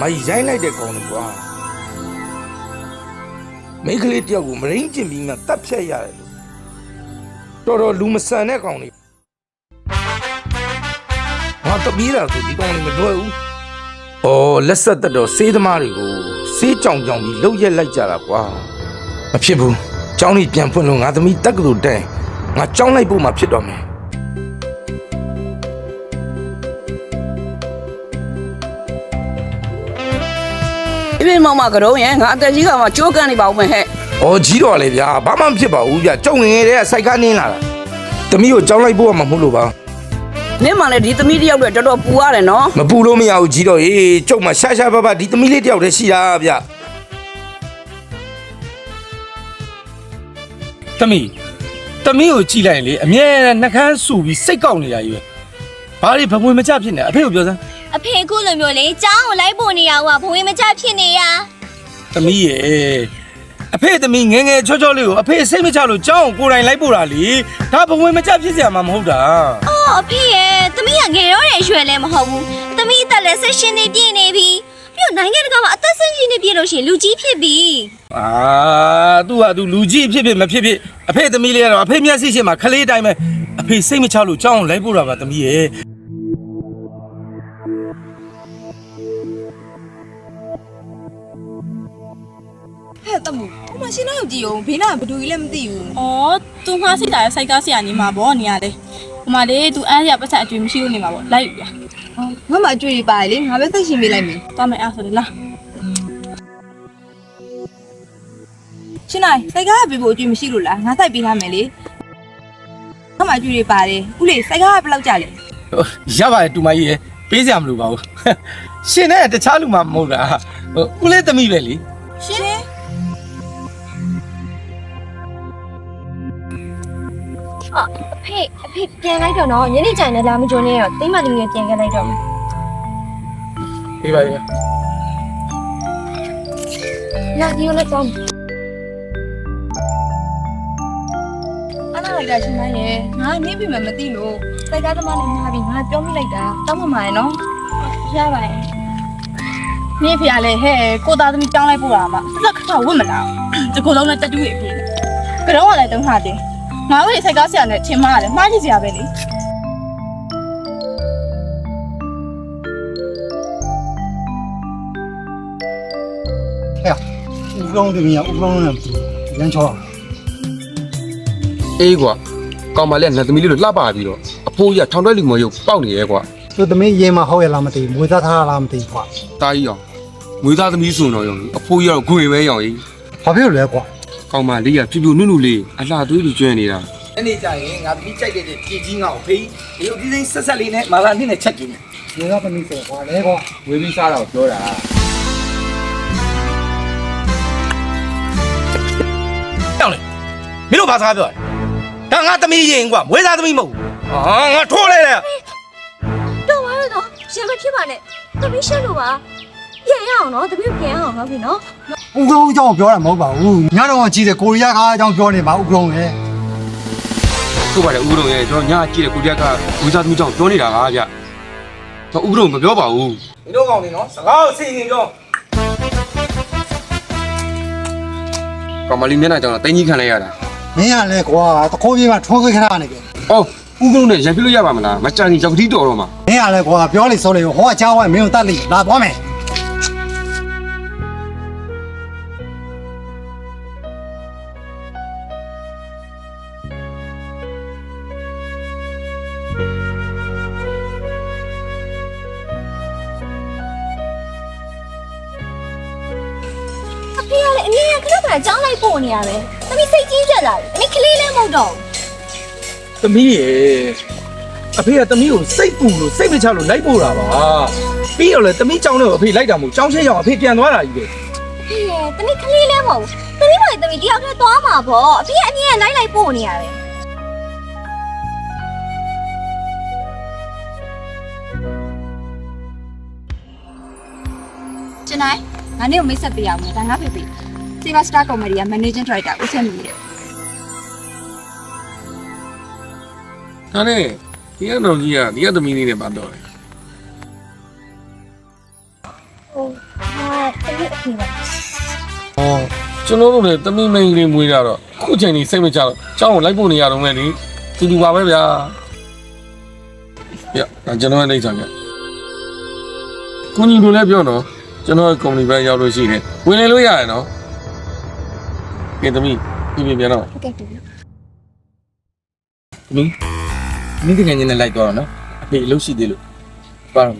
မိုက်ရိုင်းလိုက်တဲ့ကောင်တွေကွာမိန်းကလေးတယောက်ကိုမရင်းကျင်ပြီးမှတတ်ဖြတ်ရတယ်လို့တော်တော်လူမဆန်တဲ့ကောင်တွေငါတပီးတာဆိုဒီကောင်တွေမတွေ့ဘူး။အော်လက်ဆက်သက်တော့စေးသမားတွေကိုစေးကြောင်ကြောင်ပြီးလှုပ်ရက်လိုက်ကြတာကွာမဖြစ်ဘူး။ကျောင်းကြီးပြန်ဖွင့်လို့ငါသမီးတက်ကတူတိုင်ငါကျောင်းလိုက်ဖို့မှဖြစ်တော့မယ် ပြင်းမောင်မကတော်ရင်ငါအသက်ကြီးကမှကြိုးကန်နေပါဦးမယ်ဟဲ့။အော်ကြီးတော်လေဗျာဘာမှမဖြစ်ပါဘူးဗျာ။ကျုံငယ်ငယ်တည်းကစိုက်ကားနင်းလာတာ။သမီးကိုကျောင်းလိုက်ဖို့ကမှမဟုတ်လို့ပါနင်းမှလည်းဒီသမီးတစ်ယောက်တည်းတော်တော်ပူရတယ်နော်။မပူလို့မရဘူးကြီးတော်ရေကျုံမှာရှာရှာပပဒီသမီးလေးတယောက်တည်းရှိတာဗျာသမီးသမီးကိုကြည့်လိုက်ရင်လေအမြဲတမ်းနှကန်းဆူပြီးစိတ်ကောက်နေတာကြီးပဲဘာတွေဘဝင်မကြဖြစ်နေအဖေကိုပြောစမ်း အဖေအခုလိုမျိုးလေကျောင်းကိုလိုက်ပို့နေရကဘဝင်မကြဖြစ်နေရသမီးရဲ့အဖေသမီးငယ်ငယ်ချောချောလေးကိုအဖေစိတ်မချလို့ကြောင်းကိုကိုယ်တိုင်လိုက်ပို့တာလေဒါဘဝင်မကြဖြစ်စရာမှမဟုတ်တာအော်အဖေရဲ့သမီးကငယ်တော့တဲ့အရွယ်လည်းမဟုတ်ဘူးသမီးအသက်လည်းဆက်ရှင်နေပြည့်နေပြီပြီးတော့နိုင်ငံတကာမှာအသက်ဆင်းကြီးနေပြည့်လို့ရှရင်လူကြီးဖြစ်ပြီအာသူ့ဟာသူလူကြီးဖြစ်ဖြစ်မဖြစ်ဖြစ်အဖေသမီးလေးကတော့အဖေမျက်စိရှိမှခလေးတိုင်းပဲအဖေစိတ်မချလို့ကြောင်းလိုက်ပို့တာပါသမီးရဲ့ ဟဲ့တမှုဟိုမရှင်းတော့ကြည့်အောင်ဘေးနာကဘယ်သူကြီးလည်းမသိဘူး။အော်သူငှားစိတ်တာရဲ့စိုက်ကားဆရာနေမှာပေါ့နေရာလေ။ဟိုမှာလေသူအန်းရပတ်ဆက်အကျွေးမရှိလို့နေမှာပေါ့လိုက်ယူရဟောငါမှအတွေ့ရပါလေငါပဲသိရှင်ပေးလိုက်မယ်။သွားမယ်အဲ့ဆိုလေလားရှင်းလိုက်စိုက်ကားကပေးဖို့အတွေ့မရှိလို့လားငါစိုက်ပေးထားမယ်လေငါမှအတွေ့ရပါတယ်ဦးလေးစိုက်ကားကဘယ်လောက်ကြလဲရပါတယ်တူမကြီးရဲ့ပေးစရာမလိုပါဘူးရှင်နဲ့တခြားလူမှမဟုတ်တာဟိုဦးလေးသမီးပဲလေရှင်း အဖေအဖေပြန်လိုက်တော့နော်ညနေကျရင်လည်းလာမကြုံနဲ့တော့တိမသမီးကိုပြန်ခဲ့လိုက်တော့မယ်ပေးပါရဲ့လာဒီလိုလည်းကောင်းအနာလိုက်တာရှင်းလိုက်ရဲ့ငါနင်းပြီမှမသိလို့စိုက်ကားသမားနဲ့မှားပြီးငါပြောမိလိုက်တာတောင်းမှမှာရယ်နော်။ရပါတယ်။နင်းဖေကလည်းဟဲ့ကိုသားသမီးကြောင်းလိုက်ပို့တာမှစက်ခါဝတ်မလား။ဒီကိုယ်လုံးနဲ့တက်တူးရပြီ။ကတော့ကလည်းတုံးဟာတင်။ ငါတို့စိုက်ကားဆရာနဲ့ထင်မှားတယ်မှားကြည့်စရာပဲလေဦးကောင်းတမီးကဦးကောင်းနဲ့ရမ်းချောတာအေးကွာကောင်မလေးကနတ်သမီးလေးလိုလှပပြီးတော့အဖိုးကြီးကထောင်တွဲလူမရုပ်ပေါက်နေရဲကွာသူသမီးရင်မဟုတ်ရလားမသိဘူးမွေးသားထားလားမသိဘူးကွာတာကြီးအောင်ငွေသားသမီးဆိုတော့ရောအဖိုးကြီးကတော့ဂွေပဲရောင်ကြီးဘာဖြစ်လို့လဲကွာ ကောင်မလေးကပြူပြူနုနုလေးအလှသွေးလူကျွမ်းနေတာ။အဲ့ဒီကြရင်ငါသမီးကြိုက်တဲ့ပြည်ကြီးငါ့ကိုဖေးဒီလိုဒီစိမ့်ဆက်ဆက်လေးနဲ့မာလာနင်းနဲ့ချက်ကြည့်နေရေသားသမီးဆိုကွာလဲကွာဝေးပြီးစားတာကိုပြောတာ။တောင်းလေမင်းတို့ဘာစကားပြောလဲ။ဒါငါသမီးရင်ကွာမွေးသားသမီးမဟုတ်ဘူး။ဟာငါထိုးလိုက်တယ်တော့ပါတော့ရှင်မဖြစ်ပါနဲ့သမီးရှင်းလို့ပါပြန်ရအောင်နော်သမီးပြန်ရအောင်နော်ဖေနော် ဦးကောင်းအကြောင်းပြောတာမဟုတ်ပါဘူးညတော့ကြည့်တယ်ကိုရီးယားကားအကြောင်းပြောနေပါဦးကောင်းလေဟုတ်ပါတယ်ဥပဒေရဲ့ကျွန်တော်ညာကြည့်တဲ့ကိုတည်းကဝေးသားသမီးကြောင့်ပြောနေတာကဗျတော့ဥပဒေမပြောပါဘူး။မင်းတို့ကောင်နေနော်စကားကိုစိတ်ရင်ပြောကောင်မလေးမျက်နှာကြောင့်တင်းကြီးခံလိုက်ရတာမင်းကလည်းကွာတခိုးပြေးမှထွန်းခွေးခဏနေကြအော်ဥပဒေနဲ့ရံပြလို့ရပါမလားမကြခင်ကြောက်တိတော်တော့မှာမင်းကလည်းကွာပြောလေဆိုလေဟောအချားဝဲမင်းကိုတတ်လိလာသွားမယ် င်ရခဏခဏကျောင်းလိုက်ပို့နေရပဲသမီးစိတ်ကြီးကြလာတယ်သမီးကလေးလည်းမဟုတ်တော့။သမီးရဲ့အဖေကသမီးကိုစိတ်ပူလို့စိတ်မချလို့လိုက်ပို့တာပါ။ပြီးတော့လေသမီးကြောင်းတော့အဖေလိုက်တာမဟုတ်ကြောင်းချင်းရောက်အဖေပြန်သွားတာကြီးပဲအဖေရဲ့သမီးကလေးလည်းမဟုတ်ဘူးသမီးမလေးသမီးတယောက်တည်းသွားမှာပေါ့အဖေကအမြင်ရလိုက်လိုက်ပို့နေရတယ်ရှင်းလိုက်ငါနေ့ကိုမိတ်ဆက်ပေးရအောင်ဒါငါဖေဖေ Silver Star Comedy က Managing Director ဦးချက်မီတဲ့ဒါနဲ့ဒီကတော့ကြီးကဒီကသမီးလေးနဲ့ပတ်တော့တယ်ဟိုအဲ့အဖေပါဟောကျွန်တော်တို့လည်းတမိမိန်လေးမွေးကြတော့ခုချိန်ကြီးစိတ်မချတော့ကျောင်းကိုလိုက်ဖို့နေရတော့မယ်လေတူတူပါပဲဗျာပြဒါကျွန်တော်ရဲ့နေဆောင်ပြကိုကြီးတို့လည်းပြောနော်ကျွန်တော်ရဲ့ကုမ္ပဏီပဲရောက်လို့ရှိတယ်ဝင်လေလို့ရတယ်နော် ကဲသမီးပြပြပြန်တော့ဟုတ်ကဲ့ပြီမင်းမင်းတကယ်ချင်းနဲ့လိုက်သွားတော့နော်အဖေအလုပ်ရှိသေးလို့ပါတော့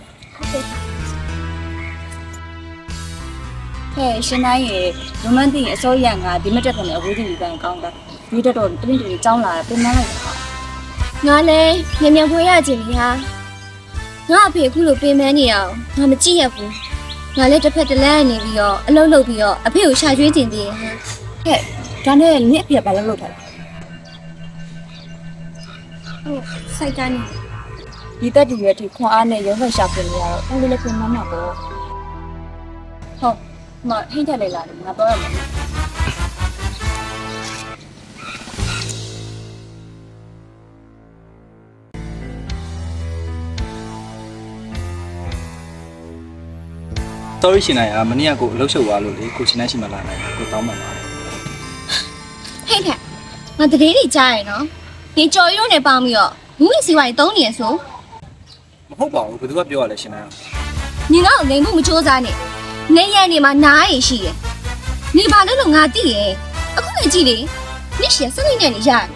ဟဲ့ရှင်နိုင်ရေရိုမန်တိအစိုးရငါဒီမတက်ကနေအဝေးကြီးပြီးပြန်ကောင်းတာဒီတက်တော့တမင်တူကြောင်းလာတယ်ပြင်မလိုက်တာငါလည်းမြန်မြန်ဖွေရခြင်းလीဟာငါအဖေအခုလိုပြင်မနေအောင်ငါမကြည့်ရဘူးငါလည်းတစ်ဖက်တစ်လမ်းနေပြီးတော့အလုပ်လုပ်ပြီးတော့အဖေကိုရှာကျွေးတင်သေးတယ်ဟဲ့ဟဲ့ ဒါနဲ့နင့်အဖေကဘာလုပ်လို့ထားလဲဟုတ်စိုက်တန်းနေဒီတက်တူရဲ့ထိခွန်အားနဲ့ရုံးဖက်ရှာပြင်နေရတော့အဲ့လိုလည်းပြင်မမှာပေါ့ဟုတ်မဟိတ်တက်လိုက်လာတယ်ငါတော့ရမယ် sorry ရှင်နိုင်ကမနေ့ကကိုအလုပ်ရှုပ်သွားလို့လေကိုရှင်နိုင်ရှိမှလာနိုင်တယ်ကိုတောင်းပန်ပါတယ်ဟဲ့ခက် ငါတတိတွေကြားရနော်ဒီကြော်ရုံနဲ့ပေါင်းပြီးတော့ဘူးမစီဝိုင်းသုံးနေရဆိုမဟုတ်ပါဘူးဘယ်သူကပြောရလဲရှင်နိုင်ညီငါ့ကိုလိမ်မှုမချိုးစားနဲ့နေရနေမှာနားရရှိရယ်နေပါလို့လို့ငါသိရယ်အခုလည်းကြည့်လေမြစ်ရှင်စနေနဲ့နေရတယ်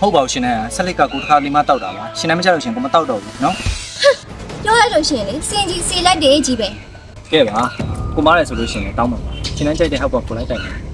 ဟုတ်ပါဘူးရှင်နိုင်ကဆက်လက်ကကိုတစ်ခါလေးမှတောက်တာပါရှင်နိုင်မချလို့ရှင်ကိုမတောက်တော့ဘူးနော်ပြောလိုက်လို့ရှိရင်လေစင်ကြီးစီလိုက်တယ်ကြီးပဲ ကဲပါကိုမားတယ်ဆိုလို့ရှင်တောင်းပန်ပါရှင်နိုင်ကြိုက်တဲ့ဟောက်ပေါ်ကိုလိုက်တိုက်တယ်